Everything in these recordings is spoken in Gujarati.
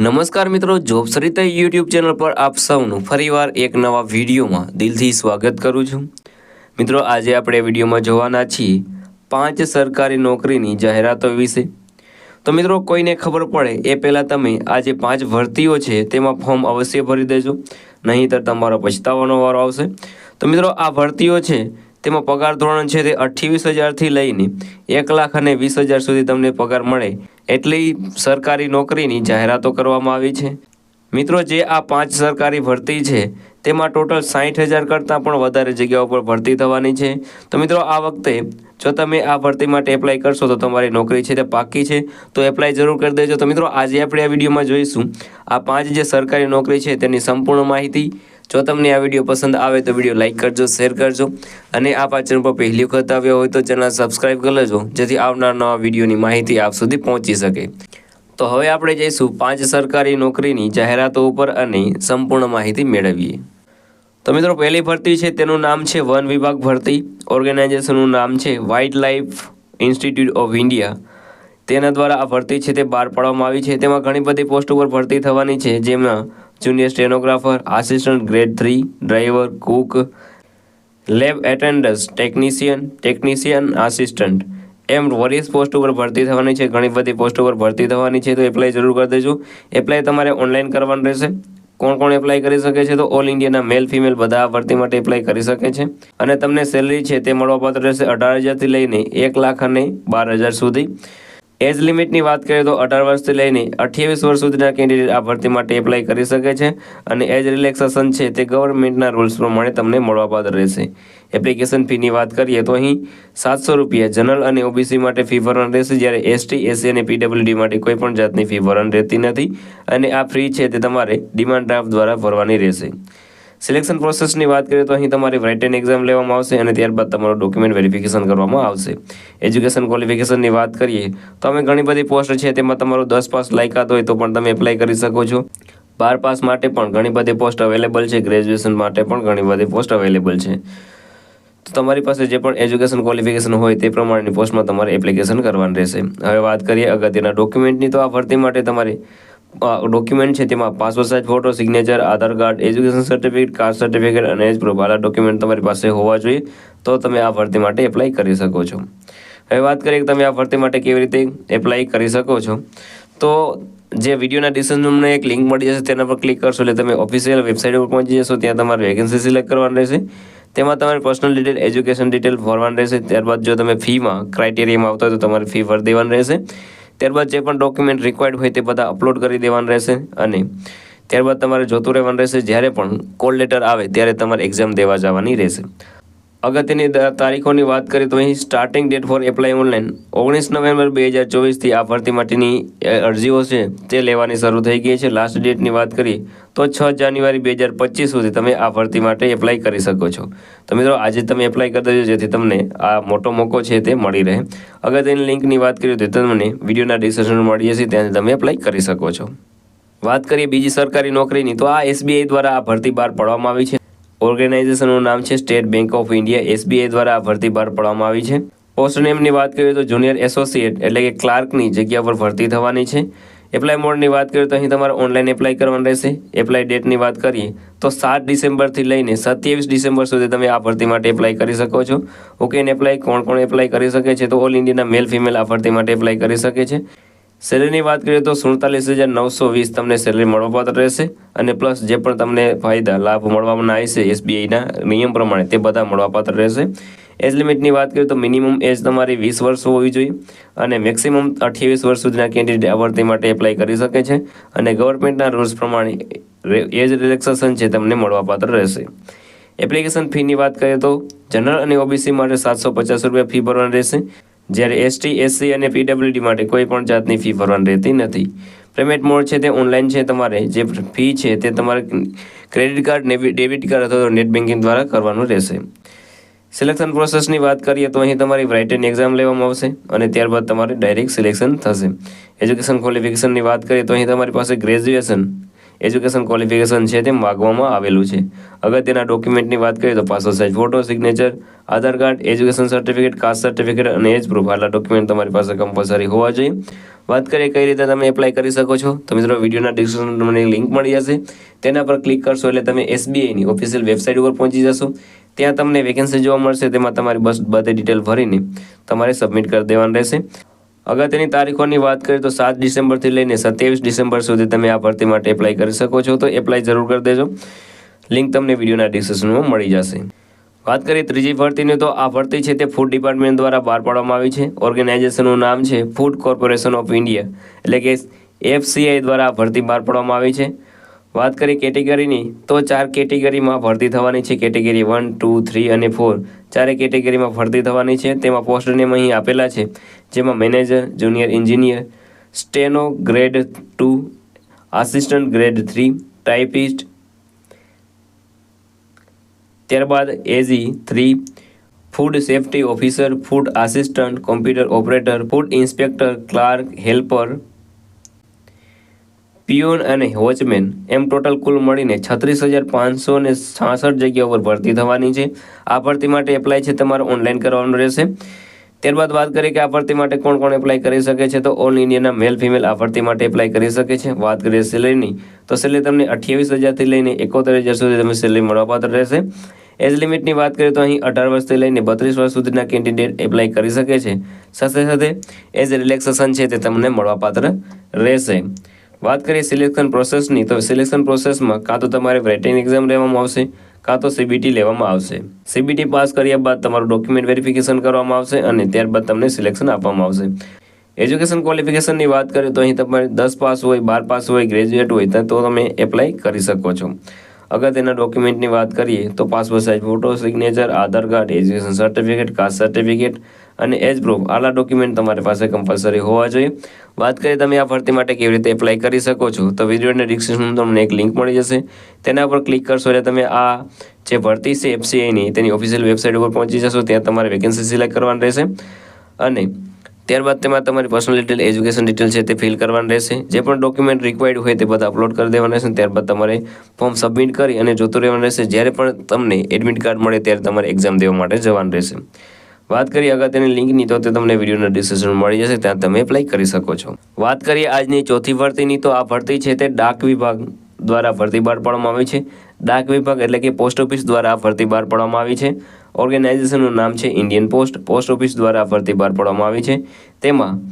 નમસ્કાર મિત્રો, જોબ સરિતા યુટ્યુબ ચેનલ પર આપ સૌનું ફરીવાર એક નવા વિડીયોમાં દિલથી સ્વાગત કરું છું. મિત્રો, આજે આપણે વિડીયોમાં જોવાના છીએ પાંચ સરકારી નોકરીની જાહેરાતો વિશે. તો મિત્રો, કોઈને ખબર પડે, એ પહેલાં તમે આ જે પાંચ ભરતીઓ છે, તેમાં ફોર્મ અવશ્ય ભરી દેજો. નહીંતર તમારો પછતાવાનો વારો આવશે. તો મિત્રો, આ ભરતીઓ છે તેમાં પગાર ધોરણ છે તે અઠ્યાવીસ હજારથી લઈને એક લાખ અને વીસ હજાર સુધી તમને પગાર મળે એટલી સરકારી નોકરીની જાહેરાતો કરવામાં આવી છે. મિત્રો, જે આ પાંચ સરકારી ભરતી છે, તેમાં ટોટલ સાઠ હજાર કરતાં પણ વધારે જગ્યાઓ પર ભરતી થવાની છે. તો મિત્રો, આ વખતે જો તમે આ ભરતી માટે એપ્લાય કરશો તો તમારી નોકરી છે તે પાકી છે, તો એપ્લાય જરૂર કરી દેજો. તો મિત્રો, આજે આપણે આ વિડીયોમાં જોઈશું આ પાંચ જે સરકારી નોકરી છે તેની સંપૂર્ણ માહિતી જો તમને આ વીડિયો પસંદ આવે તો વીડિયો લાઇક કરજો, શેર કરજો અને આ પાચન પર પહેલી વખત આવ્યો હોય તો ચેનલ સબસ્ક્રાઈબ કરી લેજો, જેથી આવનાર નવા વિડીયોની માહિતી આપ સુધી પહોંચી શકે. તો હવે આપણે જઈશું પાંચ સરકારી નોકરીની જાહેરાતો ઉપર અને સંપૂર્ણ માહિતી મેળવીએ. તો મિત્રો, પહેલી ભરતી છે, તેનું નામ છે વન વિભાગ ભરતી. ઓર્ગેનાઇઝેશનનું નામ છે wildlife institute of India તેના દ્વારા આ ભરતી છે તે બહાર પાડવામાં આવી છે. તેમાં ઘણી બધી પોસ્ટ ઉપર ભરતી થવાની છે, જેમાં junior stenographer assistant grade three driver cook lab attendance technician technician assistant એમ વરિયસ પોસ્ટ ઉપર ભરતી થવાની છે, ઘણી બધી પોસ્ટ ઉપર ભરતી થવાની છે, તો એપ્લાય જરૂર કરી દેજો. એપ્લાય તમારે ઓનલાઈન કરવાનું રહેશે. કોણ કોણ એપ્લાય કરી શકે છે, તો ઓલ ઇન્ડિયાના મેલ ફિમેલ બધા ભરતી માટે એપ્લાય કરી શકે છે. અને તમને સેલરી છે તે મળવાપાત્ર રહેશે અઢાર હજારથી લઈને એક લાખ અને બાર હજાર સુધી. એજ લિમિટની વાત કરીએ તો અઢાર વર્ષથી લઈને અઠ્યાવીસ વર્ષ સુધીના કેન્ડિડેટ આ ભરતી માટે એપ્લાય કરી શકે છે અને એજ રિલેક્સેશન છે તે ગવર્મેન્ટના રૂલ્સ પ્રમાણે તમને મળવાપાત્ર રહેશે. એપ્લિકેશન ફીની વાત કરીએ તો અહીં સાતસો રૂપિયા જનરલ અને ઓબીસી માટે ફી ભરવાની રહેશે. જ્યારે એસટી એસસી અને પીડબ્લ્યુડી માટે કોઈ પણ જાતની ફી ભરવાની રહેતી નથી અને આ ફ્રી છે તે તમારે ડિમાન્ડ ડ્રાફ્ટ દ્વારા ભરવાની રહેશે. સિલેક્શન પ્રોસેસની વાત કરીએ તો અહીં તમારી રાઇટન એક્ઝામ લેવામાં આવશે અને ત્યારબાદ તમારું ડોક્યુમેન્ટ વેરિફિકેશન કરવામાં આવશે. એજ્યુકેશન ક્વોલિફિકેશનની વાત કરીએ તો અમે ઘણી બધી પોસ્ટ છે, તેમાં તમારું દસ પાસ લાયકાત હોય તો પણ તમે એપ્લાય કરી શકો છો. બાર પાસ માટે પણ ઘણી બધી પોસ્ટ અવેલેબલ છે ગ્રેજ્યુએશન માટે પણ ઘણી બધી પોસ્ટ અવેલેબલ છે. તો તમારી પાસે જે પણ એજ્યુકેશન ક્વોલિફિકેશન હોય તે પ્રમાણેની પોસ્ટમાં તમારે એપ્લિકેશન કરવાની રહેશે. હવે વાત કરીએ અગત્યના ડોક્યુમેન્ટની તો આ ભરતી માટે તમારી ડોક્યુમેન્ટ છે, તેમાં passport size photo signature Aadhaar card education certificate caste certificate અને એજ પ્રૂફ આલા ડોક્યુમેન્ટ તમારી પાસે હોવા જોઈએ, તો તમે આ ભરતી માટે એપ્લાય કરી શકો છો. હવે વાત કરીએ કે તમે આ ભરતી માટે કેવી રીતે એપ્લાય કરી શકો છો. તો જે વિડીયોના ડિસ્ક્રિપ્શનમાં એક લિંક મળી જશે, તેના પર ક્લિક કરશો એટલે તમે ઓફિશિયલ વેબસાઇટ ઉપર પહોંચી જશો, ત્યાં તમારે વેકેન્સી સિલેક્ટ કરવાની રહેશે. તેમાં તમારે પર્સનલ ડિટેલ એજ્યુકેશન ડિટેલ ભરવાની રહેશે. ત્યારબાદ જો તમે ફીમાં ક્રાઇટેરિયામાં આવતા હોય તો તમારે ફી ભરી દેવાની રહેશે. ત્યારબાદ જે પણ ડોક્યુમેન્ટ રિક્વાયર્ડ હોય તે બધા અપલોડ કરી દેવાના રહેશે અને ત્યારબાદ તમારે જોતું રહેવાનું રહેશે જ્યારે પણ કોલ લેટર આવે ત્યારે તમારે એક્ઝામ દેવા જવાની રહેશે. અગત્યની તારીખોની વાત કરીએ તો અહીં starting date for apply online ઓગણીસ નવેમ્બર બે હજાર ચોવીસથી આ ભરતી માટેની અરજીઓ છે, તે લેવાની શરૂ થઈ ગઈ છે. લાસ્ટ ડેટની વાત કરીએ તો છ જાન્યુઆરી બે હજાર પચીસ સુધી તમે આ ભરતી માટે એપ્લાય કરી શકો છો. તો મિત્રો, આજે તમે એપ્લાય કરી દેજો, જેથી તમને આ મોટો મોકો છે તે મળી રહે. અગત્યની લિંકની વાત કરીએ તો તમને વિડીયોના ડિસ્ક્રિપ્શન મળી જશે, ત્યાંથી તમે એપ્લાય કરી શકો છો. વાત કરીએ બીજી સરકારી નોકરીની, તો આ એસબીઆઈ દ્વારા આ ભરતી બહાર પાડવામાં આવી છે. ઓર્ગેનાઇઝેશનનું નામ છે State Bank of India, SBI દ્વારા આ ભરતી બહાર પાડવામાં આવી છે. પોસ્ટ નેમની વાત કરીએ તો જુનિયર એસોસિએટ એટલે કે ક્લાર્કની જગ્યા પર ભરતી થવાની છે. એપ્લાય મોડની વાત કરીએ તો અહીં તમારે ઓનલાઈન એપ્લાય કરવાનું રહેશે. એપ્લાય ડેટની વાત કરીએ તો સાત ડિસેમ્બરથી લઈને સત્યાવીસ ડિસેમ્બર સુધી તમે આ ભરતી માટે એપ્લાય કરી શકો છો. ઓકે એપ્લાય કોણ કોણ એપ્લાય કરી શકે છે તો ઓલ ઇન્ડિયાના મેલ ફિમેલ આ ભરતી માટે એપ્લાય કરી શકે છે. સેલરીની વાત કરીએ તો સુડતાલીસ હજાર નવસો વીસ તમને સેલરી મળવાપાત્ર રહેશે અને પ્લસ જે પણ તમને ફાયદા, લાભ મળવાના આવશે એસબીઆઈના નિયમ પ્રમાણે તે બધા મળવાપાત્ર રહેશે. એજ લિમિટની વાત કરીએ તો મિનિમમ એજ તમારી વીસ વર્ષ હોવી જોઈએ અને મેક્સિમમ અઠ્યાવીસ વર્ષ સુધીના કેન્ડિડેટ આવર્તી માટે એપ્લાય કરી શકે છે અને ગવર્મેન્ટના રૂલ્સ પ્રમાણે એજ રિલેક્સેશન છે તમને મળવાપાત્ર રહેશે. એપ્લિકેશન ફીની વાત કરીએ તો જનરલ અને ઓબીસી માટે સાતસો પચાસ રૂપિયા ફી ભરવાની રહેશે જ્યારે એસટી એસસી અને પીડબ્લ્યુડી માટે કોઈ પણ જાતની ફી ભરવાની રહેતી નથી. પેમેન્ટ મોડ છે તે ઓનલાઈન છે તમારે. જે ફી છે તે તમારે ક્રેડિટ કાર્ડ ડેબિટ કાર્ડ અથવા નેટ બેન્કિંગ દ્વારા કરવાનું રહેશે. સિલેક્શન પ્રોસેસની વાત કરીએ તો અહીં તમારી રાઇટન એક્ઝામ લેવામાં આવશે અને ત્યારબાદ તમારે ડાયરેક્ટ સિલેક્શન થશે. એજ્યુકેશન ક્વોલિફિકેશનની વાત કરીએ તો અહીં તમારી પાસે ગ્રેજ્યુએશન એજ્યુકેશન ક્વોલિફિકેશન છે તે માગવામાં આવેલું છે. અગત્યના ડોક્યુમેન્ટની વાત કરીએ તો passport size photo signature Aadhaar card education certificate caste certificate અને એજ પ્રૂફ આટલા ડોક્યુમેન્ટ તમારી પાસે કમ્પલસરી હોવા જોઈએ. વાત કરીએ કઈ રીતે તમે એપ્લાય કરી શકો છો, તો મિત્રો વિડીયોના ડિસ્ક્રિપ્શનમાં તમને લિંક મળી જશે. તેના પર ક્લિક કરશો એટલે તમે એસબીઆઈની ઓફિશિયલ વેબસાઇટ ઉપર પહોંચી જશો. ત્યાં તમને વેકેન્સી જોવા મળશે, તેમાં તમારી બસ બધી ડિટેલ ભરીને તમારે સબમિટ કરી દેવાનું રહેશે. અગત્યની તારીખોની વાત કરીએ તો સાત ડિસેમ્બરથી લઈને સત્યાવીસ ડિસેમ્બર સુધી તમે આ ભરતી માટે એપ્લાય કરી શકો છો. તો એપ્લાય જરૂર કરી દેજો. લિંક તમને વિડીયોના ડિસ્ક્રિપ્શનમાં મળી જશે. વાત કરીએ ત્રીજી ભરતીની, તો આ ભરતી છે તે ફૂડ ડિપાર્ટમેન્ટ દ્વારા બહાર પાડવામાં આવી છે. ઓર્ગેનાઇઝેશનનું નામ છે ફૂડ કોર્પોરેશન ઓફ ઇન્ડિયા એટલે કે એફસીઆઈ દ્વારા આ ભરતી બહાર પાડવામાં આવી છે. વાત કરીએ કેટેગરીની, તો ચાર કેટેગરીમાં ભરતી થવાની છે. કેટેગરી વન, ટુ, થ્રી અને ફોર. ચારે કેટેગરીમાં ભરતી થવાની છે. તેમાં પોસ્ટ નેમ અહીં આપેલા છે. જેમાં manager, junior engineer, steno grade two, assistant grade three, typist, ત્યારબાદ AG three, food safety officer, food assistant, computer operator, food inspector, clerk, helper peon અને વોચમેન એમ ટોટલ કુલ મળીને છત્રીસ હજાર પાંચસો ને છાસઠ જગ્યાઓ પર ભરતી થવાની છે. આ ભરતી માટે એપ્લાય છે તમારે ઓનલાઈન કરવાનું રહેશે. ત્યારબાદ વાત કરીએ કે આ ભરતી માટે કોણ કોણ એપ્લાય કરી શકે છે, તો ઓલ ઇન્ડિયાના મેલ ફિમેલ આ ભરતી માટે એપ્લાય કરી શકે છે. વાત કરીએ સેલેરીની તો સેલેરી તમને અઠ્યાવીસ હજારથી લઈને એકોતેર હજાર સુધી તમે સેલેરી મળવાપાત્ર રહેશે. એજ લિમિટની વાત કરીએ તો અહીં અઢાર વર્ષથી લઈને બત્રીસ વર્ષ સુધીના કેન્ડિડેટ એપ્લાય કરી શકે છે. સાથે સાથે એજ રિલેક્સેશન છે તે તમને મળવાપાત્ર રહેશે. વાત કરીએ સિલેક્શન પ્રોસેસની તો સિલેક્શન પ્રોસેસમાં કાં તો તમારે રાઇટિંગ એક્ઝામ લેવામાં આવશે, કાં તો સીબીટી લેવામાં આવશે. સીબીટી પાસ કર્યા બાદ તમારું ડોક્યુમેન્ટ વેરિફિકેશન કરવામાં આવશે અને ત્યારબાદ તમને સિલેક્શન આપવામાં આવશે. એજ્યુકેશન ક્વોલિફિકેશનની વાત કરીએ તો અહીં તમારે દસ પાસ હોય, બાર પાસ હોય ગ્રેજ્યુએટ હોય, તો તમે એપ્લાય કરી શકો છો. અગર તેના ડોક્યુમેન્ટની વાત કરીએ તો passport size photo signature Aadhaar card education certificate caste certificate અને એજ પ્રૂફ આલા ડોક્યુમેન્ટ તમારી પાસે કમ્પલસરી હોવા જોઈએ. વાત કરીએ તમે આ ભરતી માટે કેવી રીતે એપ્લાય કરી શકો છો, તો વિડીયોને ડિસ્ક્રિપ્શનમાં તમને એક લિંક મળી જશે. તેના પર ક્લિક કરશો એટલે તમે આ જે ભરતી છે એફસીઆઈની તેની ઓફિશિયલ વેબસાઇટ ઉપર પહોંચી જશો, ત્યાં તમારે વેકેન્સી સિલેક્ટ કરવાની રહેશે. અને ત્યારબાદ તેમાં તમારી પર્સનલ ડિટેલ એજ્યુકેશન ડિટેલ છે તે ફિલ કરવાનું રહેશે. જે પણ ડોક્યુમેન્ટ રિક્વાયર્ડ હોય તે બધા અપલોડ કરી દેવાના રહેશે ત્યારબાદ તમારે ફોર્મ સબમિટ કરી અને જોતું રહેવાનું રહેશે. જ્યારે પણ તમને એડમિટ કાર્ડ મળે ત્યારે તમારે એક્ઝામ દેવા માટે જવાનું રહેશે. વાત કરીએ અગત્યની લિંકની તો તે તમને વિડીયોના ડિસ્ક્રિપ્શન મળી જશે, ત્યાં તમે એપ્લાય કરી શકો છો. વાત કરીએ આજની ચોથી ભરતીની, તો આ ભરતી છે તે ડાક વિભાગ દ્વારા ભરતી બહાર પાડવામાં આવી છે. ડાક વિભાગ એટલે કે પોસ્ટ ઓફિસ દ્વારા આ ભરતી બહાર પાડવામાં આવી છે. ઓર્ગેનાઇઝેશનનું નામ છે ઇન્ડિયન પોસ્ટ પોસ્ટ ઓફિસ દ્વારા ભરતી બહાર પાડવામાં આવી છે. તેમાં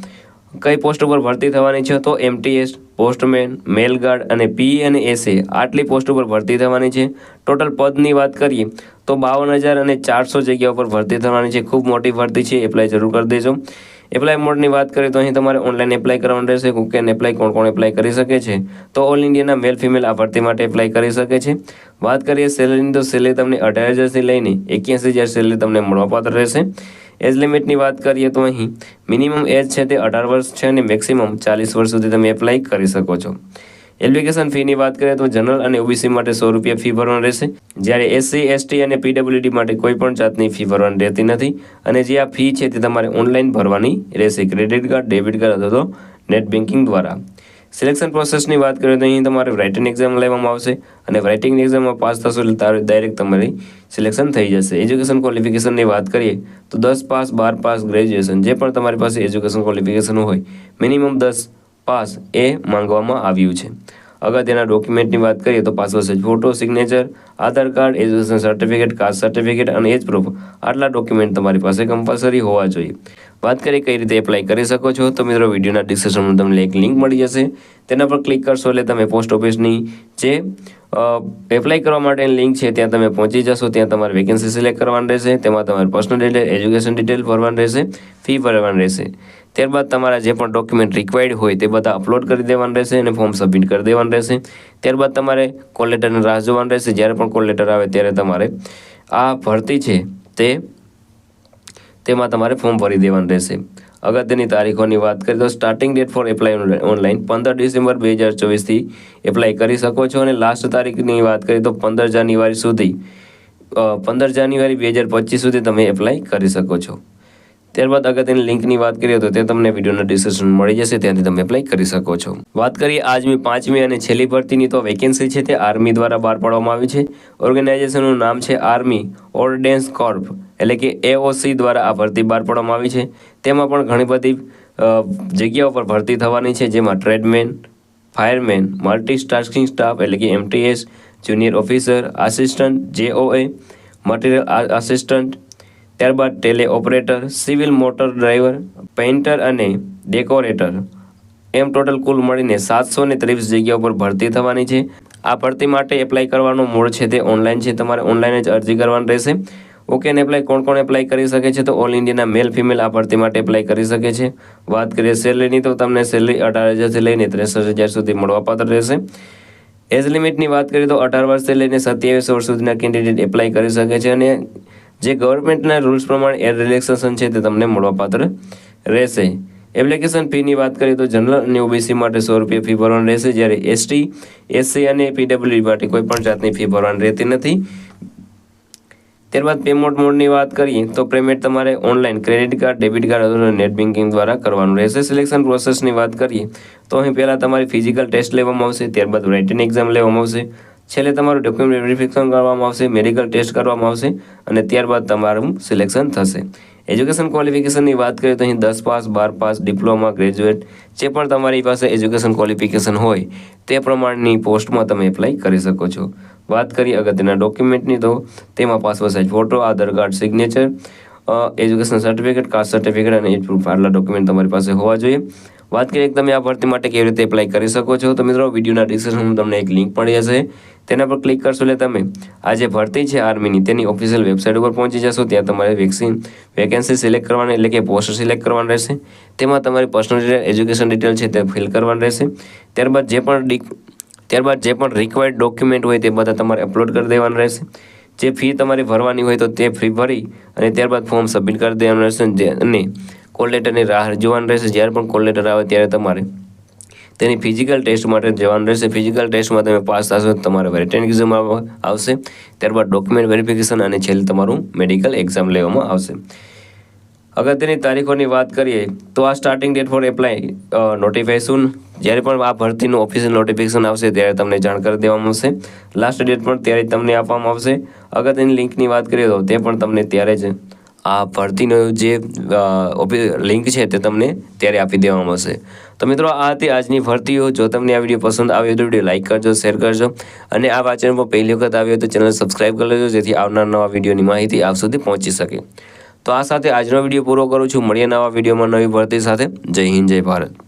કઈ પોસ્ટ ઉપર ભરતી થવાની છે, તો એમટીએસ પોસ્ટમેન, મેલગાર્ડ અને પી અને એસએ આટલી પોસ્ટ ઉપર ભરતી થવાની છે. ટોટલ પદની વાત કરીએ તો બાવન હજાર અને ચારસો જગ્યા ઉપર ભરતી થવાની છે. ખૂબ મોટી ભરતી છે. એપ્લાય જરૂર કરી દેજો. એપ્લાય મોડની વાત કરીએ તો અહીં તમારે ઓનલાઈન એપ્લાય કરવાનું રહેશે. કુક કેન એપ્લાય કોણ કોણ એપ્લાય કરી શકે છે. તો ઓલ ઇન્ડિયાના મેલ ફિમેલ આ ભરતી માટે એપ્લાય કરી શકે છે. વાત કરીએ સેલરીની તો સેલરી તમને અઢાર હજારથી લઈને એક્યાસી હજાર સેલરી તમને મળવાપાત્ર રહેશે. એજ લિમિટની વાત કરીએ તો અહીં મિનિમમ એજ છે તે અઢાર વર્ષ છે અને મેક્સિમમ ચાલીસ વર્ષ સુધી તમે એપ્લાય કરી શકો છો. એપ્લિકેશન ફીની વાત કરીએ તો જનરલ અને ઓબીસી માટે સો રૂપિયા ફી ભરવાની રહેશે. જ્યારે એસસી એસટી અને પીડબ્લ્યુડી માટે કોઈ પણ જાતની ફી ભરવાની રહેતી નથી અને જે આ ફી છે તે તમારે ઓનલાઈન ભરવાની રહેશે. ક્રેડિટ કાર્ડ ડેબિટ કાર્ડ અથવા તો નેટ બેન્કિંગ દ્વારા. સિલેક્શન પ્રોસેસની વાત કરીએ તો અહીં તમારે રાઇટિંગ એક્ઝામ લેવામાં આવશે અને રાઇટિંગ એક્ઝામમાં પાસ થશો એટલે ડાયરેક્ટ તમારી સિલેક્શન થઈ જશે. એજ્યુકેશન ક્વોલિફિકેશનની વાત કરીએ તો દસ પાસ, બાર પાસ ગ્રેજ્યુએશન જે પણ તમારી પાસે એજ્યુકેશન ક્વોલિફિકેશન હોય મિનિમમ દસ પાસ એ માંગવામાં આવ્યું છે. અગત્યના ડોક્યુમેન્ટની વાત કરીએ તો passport size photo signature Aadhaar card education certificate caste certificate અને એજ પ્રૂફ આટલા ડોક્યુમેન્ટ તમારી પાસે કમ્પલસરી હોવા જોઈએ. વાત કરીએ કઈ રીતે એપ્લાય કરી શકો છો, તો મિત્રો વિડીયોના ડિસ્ક્રિપ્શનમાં તમને એક લિંક મળી જશે. તેના પર ક્લિક કરશો એટલે તમે પોસ્ટ ઓફિસની જે એપ્લાય કરવા માટેની લિંક છે, ત્યાં તમે પહોંચી જશો, ત્યાં તમારે વેકેન્સી સિલેક્ટ કરવાની રહેશે, તેમાં તમારે પર્સનલ ડિટેલ એજ્યુકેશન ડિટેલ ભરવાની રહેશે ફી ભરવાની રહેશે. ત્યારબાદ તમારા જે પણ ડોક્યુમેન્ટ રિક્વાયર્ડ હોય તે બધા અપલોડ કરી દેવાનું રહેશે અને ફોર્મ સબમિટ કરી દેવાનું રહેશે. ત્યારબાદ તમારે કોલ લેટરની રાહ જોવાનું રહેશે, જ્યારે પણ કોલ લેટર આવે ત્યારે તમારે આ ભરતી છે તે તેમાં તમારે ફોર્મ ભરી દેવાનું રહેશે. અગત્યની તારીખોની વાત કરીએ તો starting date for apply online પંદર ડિસેમ્બર બે હજાર ચોવીસથી એપ્લાય કરી શકો છો અને લાસ્ટ તારીખની વાત કરીએ તો પંદર જાન્યુઆરી સુધી પંદર જાન્યુઆરી બે હજાર પચીસ સુધી તમે એપ્લાય કરી શકો છો. ત્યારબાદ અગત્યની લિંકની વાત કરીએ તો તે તમને વિડીયોના ડિસ્ક્રિપ્શન મળી જશે, ત્યાંથી તમે એપ્લાય કરી શકો છો. વાત કરીએ આજની પાંચમી અને છેલ્લી ભરતીની તો વેકેન્સી છે તે આર્મી દ્વારા બહાર પાડવામાં આવી છે. ઓર્ગેનાઇઝેશનનું નામ છે આર્મી ઓર્ડેન્સ કોર્પ એટલે કે એઓસી દ્વારા આ ભરતી બહાર પાડવામાં આવી છે. તેમાં પણ ઘણી બધી જગ્યાઓ પર ભરતી થવાની છે, જેમાં tradesman, fireman multi multitasking staff એટલે કે એમટીએસ જુનિયર ઓફિસર, આસિસ્ટન્ટ જેઓએ મટીરિયલ આસિસ્ટન્ટ, ત્યારબાદ tele operator, civil motor driver, painter અને ડેકોરેટર. એમ ટોટલ કુલ મળીને સાતસો ને ત્રેવીસ જગ્યાઓ પર ભરતી થવાની છે. આ ભરતી માટે એપ્લાય કરવાનો મોડ છે તે ઓનલાઈન છે. તમારે ઓનલાઈન જ અરજી કરવાની રહેશે. ઓકે અને એપ્લાય કોણ કોણ એપ્લાય કરી શકે છે? તો ઓલ ઇન્ડિયાના મેલ ફિમેલ આ ભરતી માટે એપ્લાય કરી શકે છે. વાત કરીએ સેલરીની તો તમને સેલરી અઢાર હજારથી લઈને ત્રેસઠ હજાર સુધી મળવાપાત્ર રહેશે. એજ લિમિટની વાત કરીએ તો અઢાર વર્ષથી લઈને સત્યાવીસ વર્ષ સુધીના કેન્ડિડેટ એપ્લાય કરી શકે છે અને જે ગવર્મેન્ટના રૂલ્સ પ્રમાણે એર રિલેક્સેશન છે તે તમને મળવાપાત્ર રહેશે. એપ્લિકેશન ફીની વાત કરીએ તો જનરલ અને ઓબીસી માટે સો રૂપિયા ફી ભરવાની રહેશે. જ્યારે એસટી એસસી અને પીડબ્લ્યુ માટે કોઈ પણ જાતની ફી ભરવાની રહેતી નથી. ત્યારબાદ પેમેન્ટ મોડની વાત કરીએ તો પેમેન્ટ તમારે online credit card, debit card અથવા નેટ બેન્કિંગ દ્વારા કરવાનું રહેશે. સિલેક્શન પ્રોસેસની વાત કરીએ તો અહીં પહેલાં તમારી ફિઝિકલ ટેસ્ટ લેવામાં આવશે, ત્યારબાદ રાઇટિંગ એક્ઝામ લેવામાં આવશે. છેલ્લે તમારું ડોક્યુમેન્ટ વેરિફિકેશન કરવામાં આવશે મેડિકલ ટેસ્ટ કરવામાં આવશે અને ત્યારબાદ તમારું સિલેક્શન થશે. એજ્યુકેશન ક્વોલિફિકેશનની વાત કરીએ તો અહીં દસ પાસ, બાર પાસ ડિપ્લોમા ગ્રેજ્યુએટ જે પણ તમારી પાસે એજ્યુકેશન ક્વોલિફિકેશન હોય તે પ્રમાણની પોસ્ટમાં તમે એપ્લાય કરી શકો છો. વાત કરીએ અગત્યના ડોક્યુમેન્ટની તો તેમાં passport size photo Aadhaar card signature education certificate caste certificate અને એજ પ્રૂફ આટલા ડોક્યુમેન્ટ તમારી પાસે હોવા જોઈએ. વાત કરીએ તમે આ ભરતી માટે કેવી રીતે એપ્લાય કરી શકો છો. તો મિત્રો, વિડીયોના ડિસ્ક્રિપ્શનમાં તમને એક લિંક મળી જશે. તેના પર ક્લિક કરશો એટલે તમે આ જે ભરતી છે આર્મીની તેની ઓફિશિયલ વેબસાઇટ ઉપર પહોંચી જશો. ત્યાં તમારે વેક્સિન વેકેન્સી સિલેક્ટ કરવાની, એટલે કે પોસ્ટ સિલેક્ટ કરવાની રહેશે. તેમાં તમારી પર્સનલ ડિટેલ એજ્યુકેશન ડિટેલ છે તે ફિલ કરવાની રહેશે. ત્યારબાદ જે પણ ત્યારબાદ જે પણ રિક્વાયર્ડ ડોક્યુમેન્ટ હોય તે બધા તમારે અપલોડ કરી દેવાના રહેશે. જે ફી તમારે ભરવાની હોય તો તે ફી ભરી અને ત્યારબાદ ફોર્મ સબમિટ કરી દેવાનું રહેશે. અને કોલ લેટરની રાહ જોવાની રહેશે. જ્યારે પણ કોલ લેટર આવે ત્યારે તમારે તેની ફિઝિકલ ટેસ્ટ માટે જવાનું રહેશે. ફિઝિકલ ટેસ્ટમાં તમે પાસ થશો, તમારે રિટર્ન એક્ઝામ આવશે. ત્યારબાદ ડોક્યુમેન્ટ વેરિફિકેશન અને છેલ્લે તમારું મેડિકલ એક્ઝામ લેવામાં આવશે. અગત્યની તારીખોની વાત કરીએ, તો આ starting date for apply notification જ્યારે પણ આ ભરતીનું ઓફિશિયલ નોટિફિકેશન આવશે, ત્યારે તમને જાણ કરી દેવામાં આવશે. લાસ્ટ ડેટ પણ ત્યારે જ તમને આપવામાં આવશે. અગત્યની લિંકની વાત કરીએ તો તે પણ તમને ત્યારે જ આ ભરતીનો જે લિંક છે તે તમને ત્યારે આપી દેવામાં આવશે. તો મિત્રો, આ હતી આજની ભરતીઓ. જો તમને આ વીડિયો પસંદ આવ્યો તો વીડિયો લાઇક કરજો, શેર કરજો અને આ વાંચન પર પહેલી વખત આવ્યો તો ચેનલ સબસ્ક્રાઈબ કરી લેજો, જેથી આવનાર નવા વિડીયોની માહિતી આપ સુધી પહોંચી શકે. તો આ સાથે આજનો વીડિયો પૂરો કરું છું. મળીએ નવા વિડીયોમાં નવી ભરતી સાથે. જય હિન્દ, જય ભારત.